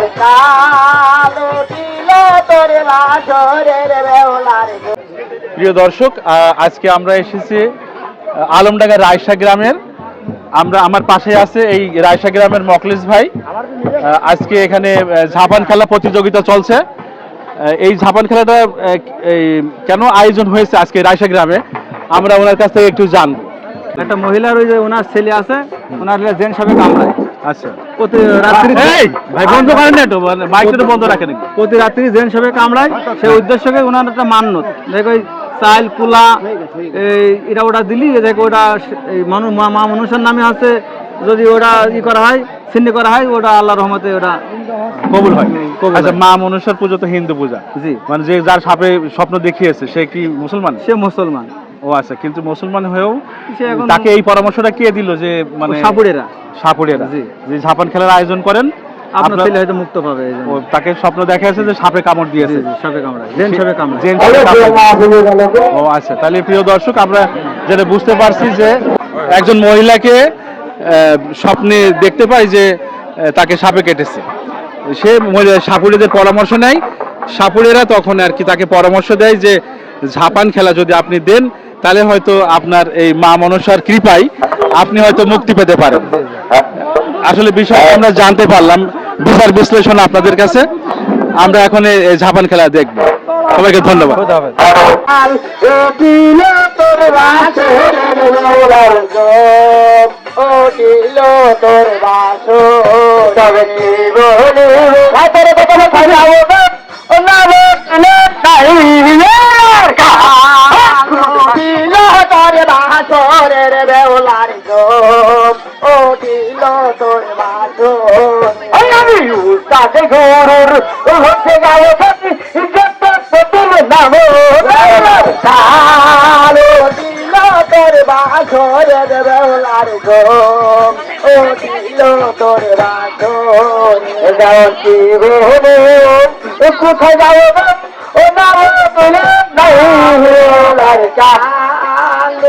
বেউলার কালো দিল তোর বাসরের বেউলার প্রিয় দর্শক আজকে আমরা এসেছি আলমডাঙ্গা রায়সা গ্রামের। আমরা আমার পাশে আছে এই রায়সা গ্রামের মকলিস ভাই। আজকে এখানে ঝাপান খেলা প্রতিযোগিতা চলছে। এই ঝাপান খেলাটা এই কেন আয়োজন হয়েছে আজকে রায়সা গ্রামে? আমরা ওনার কাছ থেকে একটু জানব। একটা মহিলার ওই যে ওনার ছেলে আছে ওনার জেন সাহেব কামড়ায় আচ্ছা। প্রতি রাত্রি ভাই বন্ধ করেন না একটু মাইকটা বন্ধ রাখেন একটু। প্রতি রাত্রি জেন সাহেব কামড়ায় সেই উদ্দেশ্যকে ওনার একটা মান্যত। দেখো চাল কুলা এই এটা ওটা দিলি দেখো ওটা মানুষ মা মা মানুষের নামে আছে যদি ওটা ই করা হয় ছিন্ন করা হয় ওটা আল্লাহ রহমতে ওটা কবুল হয়। আচ্ছা মা মনুষ্যর পুজো তো হিন্দু পূজা। জি। মানে যে যার সাপে স্বপ্ন দেখিয়েছে সে কি মুসলমান? সে মুসলমান। ও আচ্ছা কিন্তু মুসলমান হয়েও তাকে এই পরামর্শটা কে দিল যে মানে সাপুড়েরা? সাপুড়েরা। যে ঝাপান খেলার আয়োজন করেন আপনার আপনার- ছেলে হয়তো মুক্ত পাবে এই জন্য। ও তাকে স্বপ্ন যে সাপে কামড় দিয়েছে। সাপে কামড়ায় জেন সাহেব কামড়ায় জেন ও আচ্ছা তাহলে প্রিয় দর্শক আমরা যেটা বুঝতে পারছি যে একজন মহিলাকে স্বপ্নে দেখতে পাই যে তাকে সাপে কেটেছে। সে মহিলা- সাপুড়েদের পরামর্শ নেয়। সাপুড়েরা তখন আর কি তাকে পরামর্শ দেয় যে ঝাপান খেলা যদি আপনি দেন তাহলে হয়তো আপনার এই মা মনসার কৃপায় আপনি হয়তো মুক্তি পেতে পারেন আসলে বিষয় আমরা জানতে পারলাম বিচার বিশ্লেষণ আপনাদের কাছে আমরা এখন ঝাপান খেলা দেখব সবাইকে ধন্যবাদ তোর তোর বাসরের বেউলার গম ও দিল তোর বাসর আমি উস্তাদ গরুর হচ্ছে গায়ে থাকি যত সতুর নাম কালো দিল তোর বাসরের বেউলার গম ও দিল তোর বাসর যাও কি বলে কোথায় যাও ও না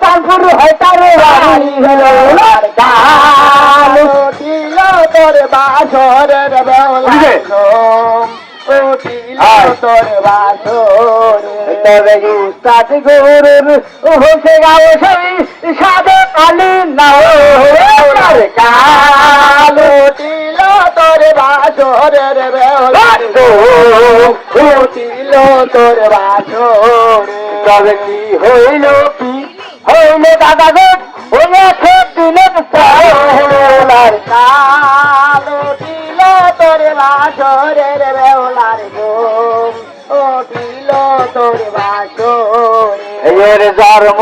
চাঁদপুর হয় তার বাড়ি বেউলার কালো দিল তোর বাসরের বেউলার গম ও দিল তোর বাসরে তবে উস্তাদ গরুর হোসে গাও সবই সাদে কালি নাও কালো দিল তোর বাসরের দিল তোর বাসরে তবে কি হইল কি হইল দাদা গো হইয়াছে দিনের বেউলার কালো দিল তোর বাসরের বেউলার গম ও দিল তোর বাসরে এর জন্ম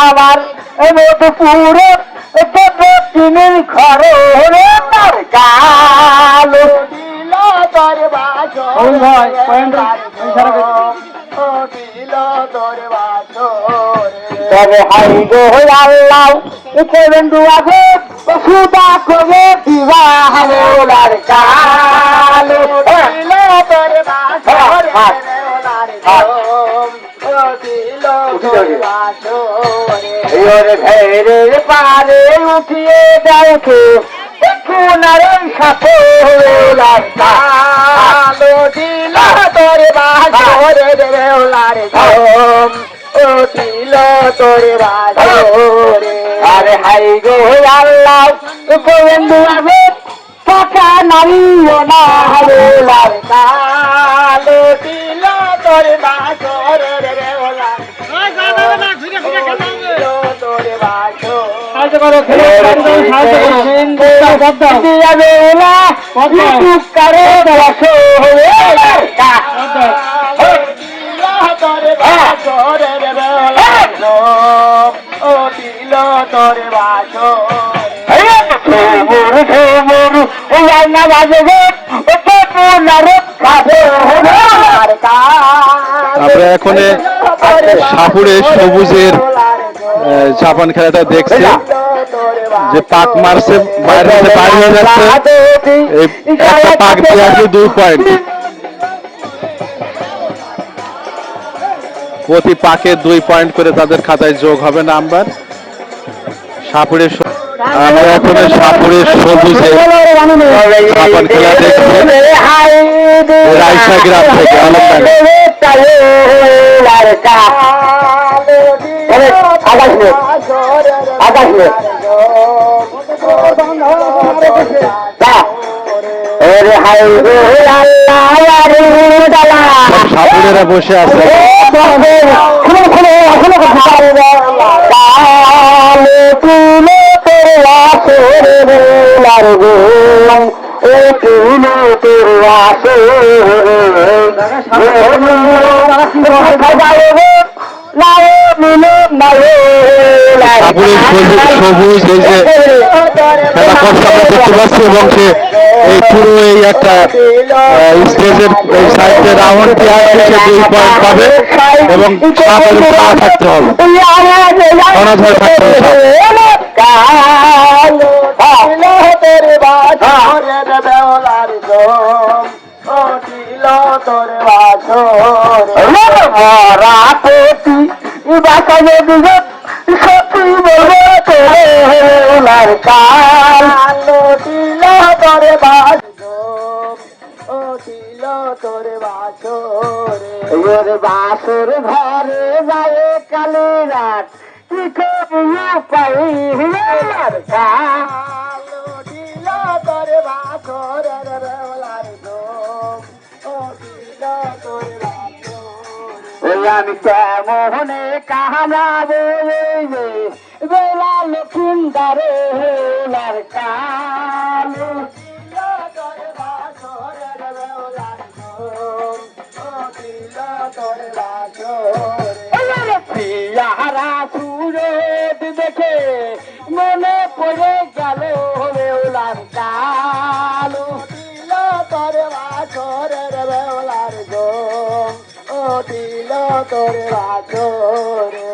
আমার মধুপুরে তিনের ঘরে তার কালো। দিল তোর বাসরে তবে হাই গো আল্লাহ করবেন দুয়া গো সুদা করে কালো বাসরে ওলার ওরে ভেরের পারে দেখো সোনারে সাপোলার কালো দিল তোর বাসরে ওলার গম ও দিল তোর আরে হাই গো আল্লাহ গোবিন্দু আবে টাকা নাইও না হাওলার কালো দিল তোর সাহায্য করো। সাহায্য করো দিয়া বেলা করে বসো আমরা এখন সাপুরে সবুজের চাপান খেলাটা দেখছি। যে পাক মারছে, বাইরে হয়ে যাচ্ছে। একটা পাক দুই পয়েন্ট প্রতি পাকে দুই পয়েন্ট করে তাদের খাতায় যোগ হবে নাম্বার। সাপুরের আমরা এখন সাপুরের সবুজে চাপান খেলা দেখছি রাইসা গ্রাম থেকে আলমডাঙ্গা আকাশ নেই আসরে বেলার গো। ও তুলে তোর সাপুরের সবুজ এই যে খেলা করছে আমরা দেখতে পাচ্ছি এবং সে এই পুরো এই একটা স্টেজের এই সাইডে রাউন্ড দিয়ে আসছে দুই পয়েন্ট পাবে এবং সাপের পা থাকতে হবে। অনাথ থাকতে হবে। বাসায় সত্যি বলব তোর কাল দিল তোরে বাস ও দিল তোরে বাসরে। বাসর ঘরে যায় কালে রাত কি করিয়া পাই হিলার কালো দিল তোরে বাসরের বেলার দোম ও দিল তোরে বাসরে ওই আমি কেমনে কাহাবো বেলা লক্ষিন্দারে হেলার কালো পিয়ারা সুরত দেখে মনে পড়ে গেল বেউলার কালো দিল তোর বাছরের বেউলার গো। ও দিল তোর বাছরে